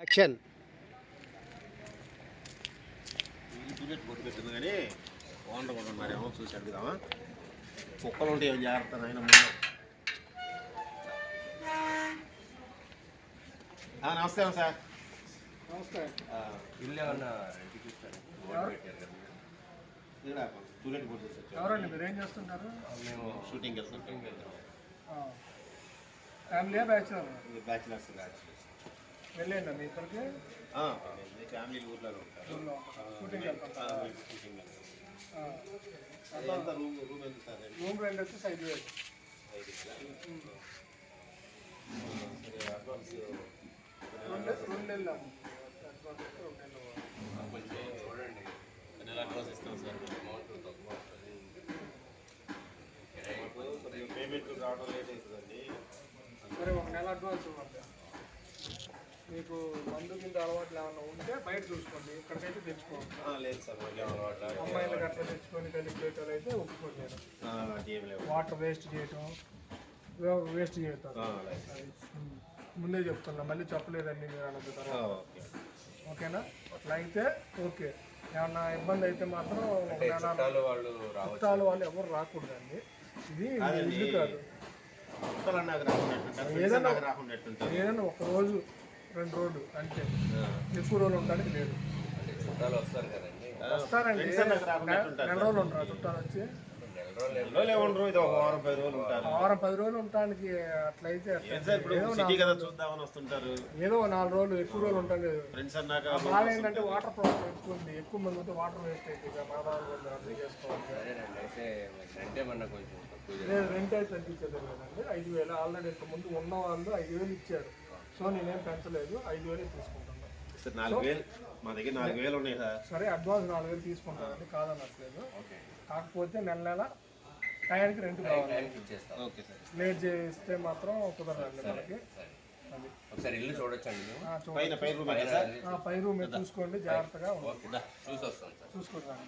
Action owner కూడా మరి ఏమో చూసి అడుగుదామా కుక్కలు ఉంటే ఏం జాగ్రత్త నాయన ముందు. ఆ, నమస్కారం సార్. నమస్తే. ఆ, ఇల్లు ఏమన్నా రెంట్కి ఇస్తారా? బోర్డు పెట్టారు కదా. ఇక్కడ టూలెట్. ఎవరండి? మీరు ఏం చేస్తుంటారు? మేము షూటింగ్ వెళ్తాం ఫ్యామిలీయా బ్యాచులర్? బ్యాచిలర్స్. వెళ్ళండి మీ ఇద్దరికి ఫ్యామిలీ ఊర్లో ఉంటారు ఊళ్ళో ఆ, షూటింగ్ మేము- వెళ్తుంటారా? ఆ, మేము షూటింగ్ వెళ్తాం. ఆ. ఎంత రూమ్ రూమ్ ఎంత సార్ రెంట్? రూమ్ రెంట్ వచ్చి ఐదు వేలు ఐదు వేలా? సరే, అడ్వాన్స్ రెండు రెండు నెలలు అమ్ము. అడ్వాన్స్ అయితే రెండు నెలలు ఇవ్వాలి. కొంచెం చూడండి నెల అడ్వాన్స్ ఇస్తాం సార్ అమౌంట్ తక్కువ వస్తుంది మాకు పేమెంట్ రావడం లేట్ అవుతుందండి సరే ఒక నెల అడ్వాన్స్ ఇవ్వండి మీకు మందు కింద అలవాట్లు ఏమైనా ఉంటే బయట చూసుకోండి. ఇక్కడికైతే తెచ్చుకోండి. లేదు సార్. అమ్మాయిలకు అట్లా తెచ్చుకొని కలిపేటోళ్ళు అయితే ఒప్పుకోండి వాటర్ వేస్ట్ చేయటం వేస్ట్ చేయటం. ముందే చెప్తున్నా మళ్ళీ చెప్పలేదండి మీరు ఓకే. ఓకేనా? అట్లా అయితే ఓకే. ఏమన్నా ఇబ్బంది అయితే మాత్రం చుట్టాలు వాళ్ళు ఎవరు రాకూడదండి. ఇది. ఇల్లు కాదు. ఏదైనా- ఏదైనా ఒక రోజు రెండు రోజులు అంతే. ఆ. ఎక్కువ రోజులు ఉండడానికి లేదు. అంటే చుట్టాలు వస్తారు కదండి. వస్తారండి. నెల రోజులు ఉంటారు చుట్టాలు వచ్చి. వారం పది రోజులు ఉంటారు. వారం పది రోజులు ఉండడానికి అట్లయితే అట్లా. ఏం సార్ ఇప్పుడు ఏదో సిటీ నాలుగు- కదా చూద్దామని వస్తుంటారు? ఏదో నాలుగు రోజులు ఎక్కువ రోజులు ఉంటాం లేదు ఫ్రెండ్స్ అన్నాక ఏంటంటే వాటర్ ప్రాబ్లం ఎక్కువ ఉంది. ఎక్కువ మంది ఉంటే వాటర్ వేస్ట్ అవుతుంది ఇక మాదాలు అర్థం చేసుకోవాలి. అయితే రెంట్ అయితే తగ్గించేది లేదండి ఐదు వేలు. ఆల్రెడీ ఇంత ముందు ఉన్న వాళ్ళు ఐదు వేలు ఇచ్చారు. సో నేనేం పెంచలేదు ఐదు వేలు తీసుకుంటున్నాను సార్ నాలుగు వేలు మా దగ్గర నాలుగు వేలు ఉన్నాయి సార్. సరే అడ్వాన్స్ నాలుగు వేలు తీసుకుంటానండి కాదనట్లేదు. కాకపోతే నెల నెల టైంకి రెంట్ కావాలి. లేట్ చేస్తే మాత్రం కుదరదండి మనకి. సరే అది. ఒకసారి ఇల్లు చూడొచ్చండి పైన పై రూమ్ పై రూమ్ చూసుకోండి జాగ్రత్తగా చూసి చూసుకుంటాను